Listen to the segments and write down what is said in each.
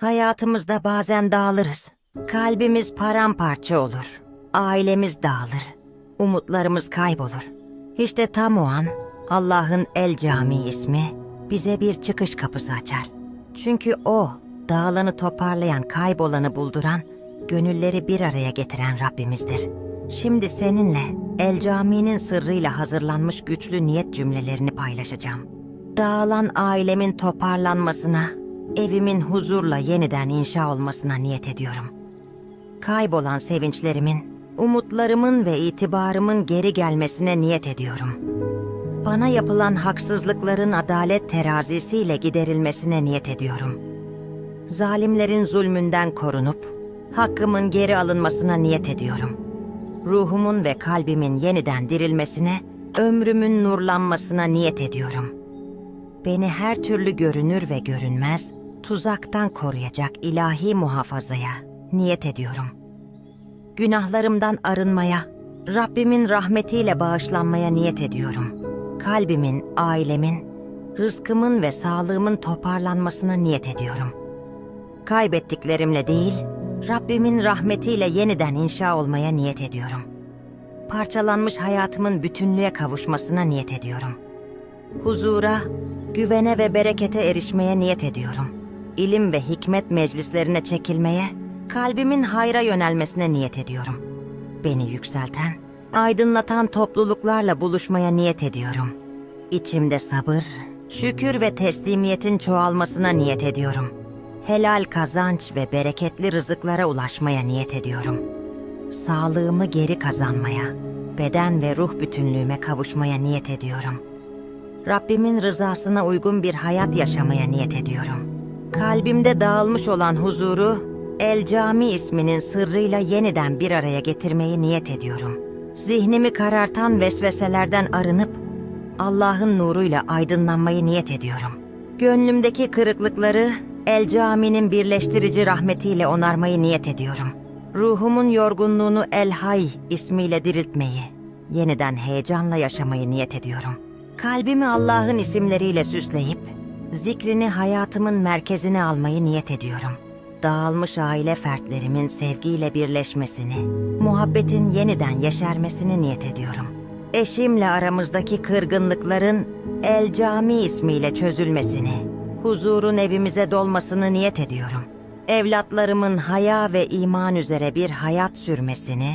Hayatımızda bazen dağılırız. Kalbimiz paramparça olur. Ailemiz dağılır. Umutlarımız kaybolur. İşte tam o an Allah'ın El Cami ismi bize bir çıkış kapısı açar. Çünkü o dağılanı toparlayan, kaybolanı bulduran, gönülleri bir araya getiren Rabbimizdir. Şimdi seninle El Cami'nin sırrıyla hazırlanmış güçlü niyet cümlelerini paylaşacağım. Dağılan ailemin toparlanmasına, evimin huzurla yeniden inşa olmasına niyet ediyorum. Kaybolan sevinçlerimin, umutlarımın ve itibarımın geri gelmesine niyet ediyorum. Bana yapılan haksızlıkların adalet terazisiyle giderilmesine niyet ediyorum. Zalimlerin zulmünden korunup hakkımın geri alınmasına niyet ediyorum. Ruhumun ve kalbimin yeniden dirilmesine, ömrümün nurlanmasına niyet ediyorum. Beni her türlü görünür ve görünmez tuzaktan koruyacak ilahi muhafazaya niyet ediyorum. Günahlarımdan arınmaya, Rabbimin rahmetiyle bağışlanmaya niyet ediyorum. Kalbimin, ailemin, rızkımın ve sağlığımın toparlanmasına niyet ediyorum. Kaybettiklerimle değil, Rabbimin rahmetiyle yeniden inşa olmaya niyet ediyorum. Parçalanmış hayatımın bütünlüğe kavuşmasına niyet ediyorum. Huzura, güvene ve berekete erişmeye niyet ediyorum. İlim ve hikmet meclislerine çekilmeye, kalbimin hayra yönelmesine niyet ediyorum. Beni yükselten, aydınlatan topluluklarla buluşmaya niyet ediyorum. İçimde sabır, şükür ve teslimiyetin çoğalmasına niyet ediyorum. Helal kazanç ve bereketli rızıklara ulaşmaya niyet ediyorum. Sağlığımı geri kazanmaya, beden ve ruh bütünlüğüme kavuşmaya niyet ediyorum. Rabbimin rızasına uygun bir hayat yaşamaya niyet ediyorum. Kalbimde dağılmış olan huzuru El Cami isminin sırrıyla yeniden bir araya getirmeyi niyet ediyorum. Zihnimi karartan vesveselerden arınıp Allah'ın nuruyla aydınlanmayı niyet ediyorum. Gönlümdeki kırıklıkları El Cami'nin birleştirici rahmetiyle onarmayı niyet ediyorum. Ruhumun yorgunluğunu El Hay ismiyle diriltmeyi, yeniden heyecanla yaşamayı niyet ediyorum. Kalbimi Allah'ın isimleriyle süsleyip, zikrini hayatımın merkezine almayı niyet ediyorum. Dağılmış aile fertlerimin sevgiyle birleşmesini, muhabbetin yeniden yeşermesini niyet ediyorum. Eşimle aramızdaki kırgınlıkların El Cami ismiyle çözülmesini, huzurun evimize dolmasını niyet ediyorum. Evlatlarımın haya ve iman üzere bir hayat sürmesini,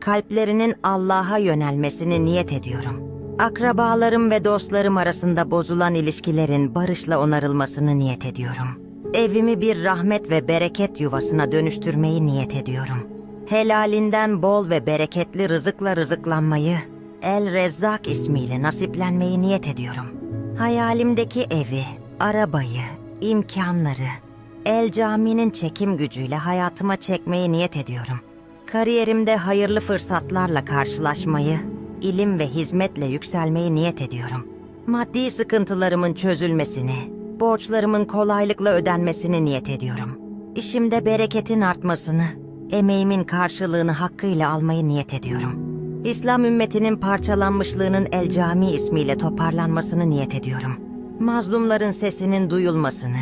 kalplerinin Allah'a yönelmesini niyet ediyorum. Akrabalarım ve dostlarım arasında bozulan ilişkilerin barışla onarılmasını niyet ediyorum. Evimi bir rahmet ve bereket yuvasına dönüştürmeyi niyet ediyorum. Helalinden bol ve bereketli rızıkla rızıklanmayı, El Rezzak ismiyle nasiplenmeyi niyet ediyorum. Hayalimdeki evi, arabayı, imkanları, El Cami'nin çekim gücüyle hayatıma çekmeyi niyet ediyorum. Kariyerimde hayırlı fırsatlarla karşılaşmayı, ilim ve hizmetle yükselmeyi niyet ediyorum. Maddi sıkıntılarımın çözülmesini, borçlarımın kolaylıkla ödenmesini niyet ediyorum. İşimde bereketin artmasını, emeğimin karşılığını hakkıyla almayı niyet ediyorum. İslam ümmetinin parçalanmışlığının El Cami ismiyle toparlanmasını niyet ediyorum. Mazlumların sesinin duyulmasını,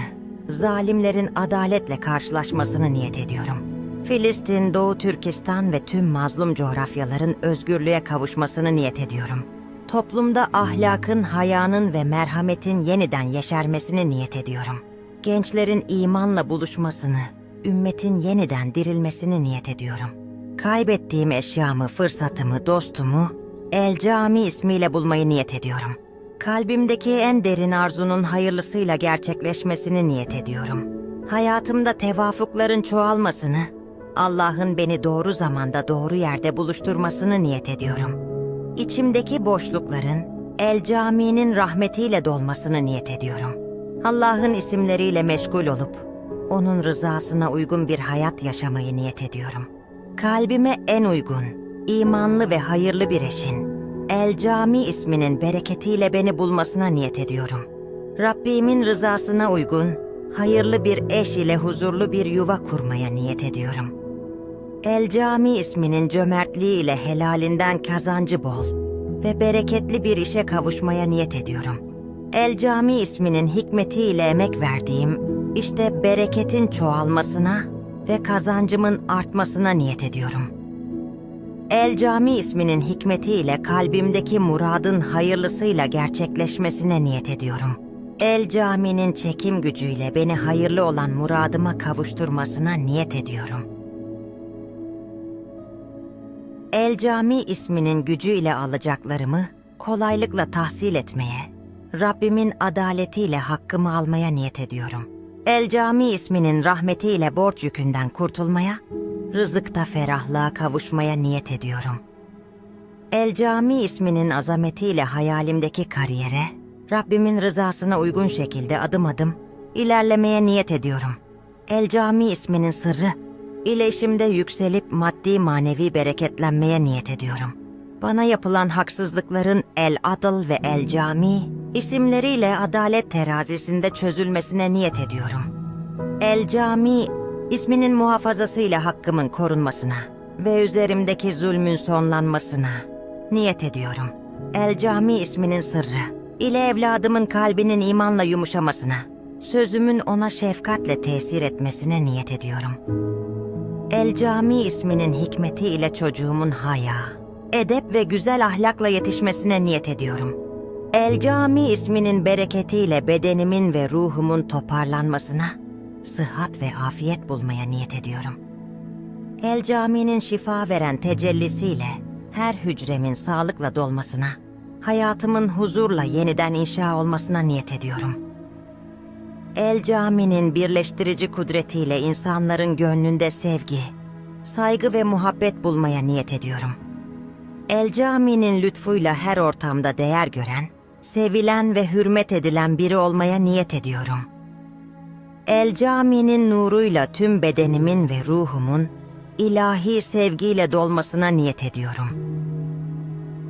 zalimlerin adaletle karşılaşmasını niyet ediyorum. Filistin, Doğu Türkistan ve tüm mazlum coğrafyaların özgürlüğe kavuşmasını niyet ediyorum. Toplumda ahlakın, hayanın ve merhametin yeniden yeşermesini niyet ediyorum. Gençlerin imanla buluşmasını, ümmetin yeniden dirilmesini niyet ediyorum. Kaybettiğim eşyamı, fırsatımı, dostumu El Cami ismiyle bulmayı niyet ediyorum. Kalbimdeki en derin arzunun hayırlısıyla gerçekleşmesini niyet ediyorum. Hayatımda tevafukların çoğalmasını, Allah'ın beni doğru zamanda doğru yerde buluşturmasını niyet ediyorum. İçimdeki boşlukların El Cami'nin rahmetiyle dolmasını niyet ediyorum. Allah'ın isimleriyle meşgul olup onun rızasına uygun bir hayat yaşamayı niyet ediyorum. Kalbime en uygun, imanlı ve hayırlı bir eşin El Cami isminin bereketiyle beni bulmasına niyet ediyorum. Rabbimin rızasına uygun, hayırlı bir eş ile huzurlu bir yuva kurmaya niyet ediyorum. El Cami isminin cömertliği ile helalinden kazancı bol ve bereketli bir işe kavuşmaya niyet ediyorum. El Cami isminin hikmetiyle emek verdiğim, İşte bereketin çoğalmasına ve kazancımın artmasına niyet ediyorum. El Cami isminin hikmetiyle kalbimdeki muradın hayırlısıyla gerçekleşmesine niyet ediyorum. El Cami'nin çekim gücüyle beni hayırlı olan muradıma kavuşturmasına niyet ediyorum. El Cami isminin gücüyle alacaklarımı kolaylıkla tahsil etmeye, Rabbimin adaletiyle hakkımı almaya niyet ediyorum. El Cami isminin rahmetiyle borç yükünden kurtulmaya, rızıkta ferahlığa kavuşmaya niyet ediyorum. El Cami isminin azametiyle hayalimdeki kariyere, Rabbimin rızasına uygun şekilde adım adım ilerlemeye niyet ediyorum. El Cami isminin sırrı, ileşimde yükselip maddi manevi bereketlenmeye niyet ediyorum. Bana yapılan haksızlıkların El Adıl ve El Cami isimleriyle adalet terazisinde çözülmesine niyet ediyorum. El Cami isminin muhafazasıyla hakkımın korunmasına ve üzerimdeki zulmün sonlanmasına niyet ediyorum. El Cami isminin sırrı ile evladımın kalbinin imanla yumuşamasına, sözümün ona şefkatle tesir etmesine niyet ediyorum. El Cami isminin hikmeti ile çocuğumun haya, edep ve güzel ahlakla yetişmesine niyet ediyorum. El Cami isminin bereketiyle bedenimin ve ruhumun toparlanmasına, sıhhat ve afiyet bulmaya niyet ediyorum. El Cami'nin şifa veren tecellisiyle her hücremin sağlıkla dolmasına, hayatımın huzurla yeniden inşa olmasına niyet ediyorum. El Cami'nin birleştirici kudretiyle insanların gönlünde sevgi, saygı ve muhabbet bulmaya niyet ediyorum. El Cami'nin lütfuyla her ortamda değer gören, sevilen ve hürmet edilen biri olmaya niyet ediyorum. El Cami'nin nuruyla tüm bedenimin ve ruhumun ilahi sevgiyle dolmasına niyet ediyorum.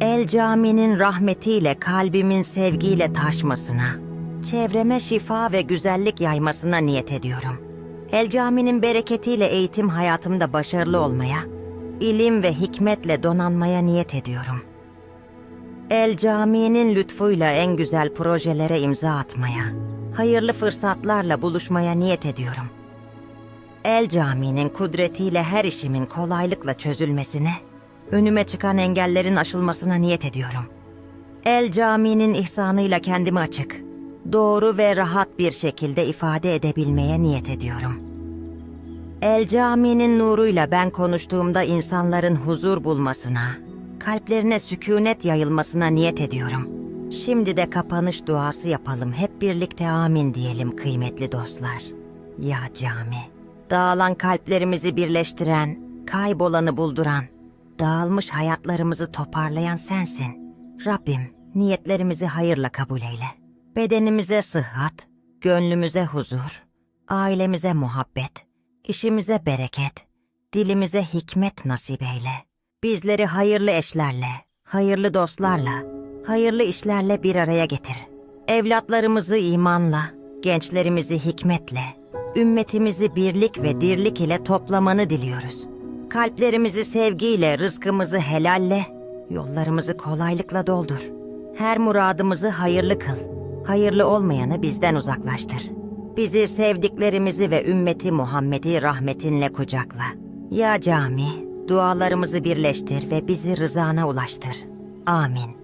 El Cami'nin rahmetiyle kalbimin sevgiyle taşmasına, çevreme şifa ve güzellik yaymasına niyet ediyorum. El Cami'nin bereketiyle eğitim hayatımda başarılı olmaya, ilim ve hikmetle donanmaya niyet ediyorum. El Cami'nin lütfuyla en güzel projelere imza atmaya, hayırlı fırsatlarla buluşmaya niyet ediyorum. El Cami'nin kudretiyle her işimin kolaylıkla çözülmesine, önüme çıkan engellerin aşılmasına niyet ediyorum. El Cami'nin ihsanıyla kendimi açık, doğru ve rahat bir şekilde ifade edebilmeye niyet ediyorum. El Cami'nin nuruyla ben konuştuğumda insanların huzur bulmasına, kalplerine sükunet yayılmasına niyet ediyorum. Şimdi de kapanış duası yapalım. Hep birlikte amin diyelim kıymetli dostlar. Ya cami, dağılan kalplerimizi birleştiren, kaybolanı bulduran, dağılmış hayatlarımızı toparlayan sensin. Rabbim, niyetlerimizi hayırla kabul eyle. Bedenimize sıhhat, gönlümüze huzur, ailemize muhabbet, işimize bereket, dilimize hikmet nasip eyle. Bizleri hayırlı eşlerle, hayırlı dostlarla, hayırlı işlerle bir araya getir. Evlatlarımızı imanla, gençlerimizi hikmetle, ümmetimizi birlik ve dirlik ile toplamanı diliyoruz. Kalplerimizi sevgiyle, rızkımızı helalle, yollarımızı kolaylıkla doldur. Her muradımızı hayırlı kıl. Hayırlı olmayanı bizden uzaklaştır. Bizi sevdiklerimizi ve ümmeti Muhammed'i rahmetinle kucakla. Ya cami, dualarımızı birleştir ve bizi rızana ulaştır. Amin.